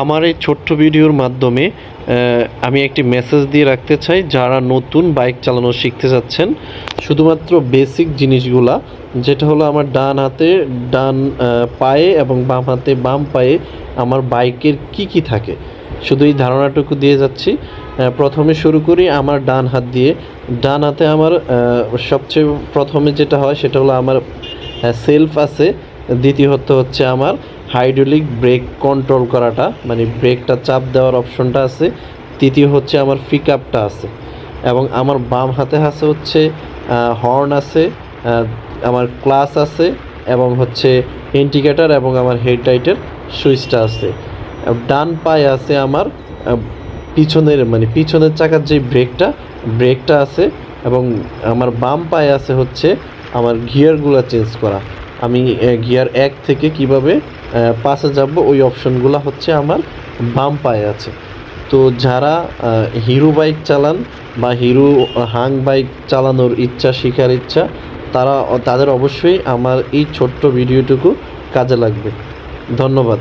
আমার এই ছোট্ট ভিডিওর মাধ্যমে আমি একটি মেসেজ দিয়ে রাখতে চাই, যারা নতুন বাইক চালানো শিখতে যাচ্ছেন শুধুমাত্র বেসিক জিনিসগুলা, যেটা হলো আমার ডান হাতে, ডান পায়ে এবং বাম হাতে, বাম পায়ে আমার বাইকের কি কি থাকে। শুধু এই ধারণাটুকু দিয়ে যাচ্ছি। প্রথমে শুরু করি আমার ডান হাত দিয়ে। ডান হাতে আমার সবচেয়ে প্রথমে যেটা হয়, সেটা হলো আমার সেলফ আছে। দ্বিতীয়ত হচ্ছে আমার হাইড্রোলিক ব্রেক কন্ট্রোল করাটা মানে ব্রেকটা চাপ দেওয়ার অপশনটা আছে। তৃতীয় হচ্ছে আমার পিক আপটা আছে। এবং আমার বাম হাতে আছে হচ্ছে হর্ন আছে আমার ক্লাস আছে, এবং হচ্ছে ইন্ডিকেটার এবং আমার হেডলাইটের সুইচটা আছে। ডান পায়ে আছে আমার পিছনের মানে পিছনের চাকার যে ব্রেকটা ব্রেকটা আছে, এবং আমার বাম পায়ে আছে হচ্ছে আমার গিয়ারগুলো চেঞ্জ করা। আমি গিয়ার এক থেকে কীভাবে পাশে যাব, ওই অপশনগুলো হচ্ছে আমার বাম পায়ে আছে। তো যারা হিরো বাইক চালান বা হিরো হাং বাইক চালানোর ইচ্ছা, শেখার ইচ্ছা, তারা, তাদের অবশ্যই আমার এই ছোট্ট ভিডিওটুকু কাজে লাগবে। ধন্যবাদ।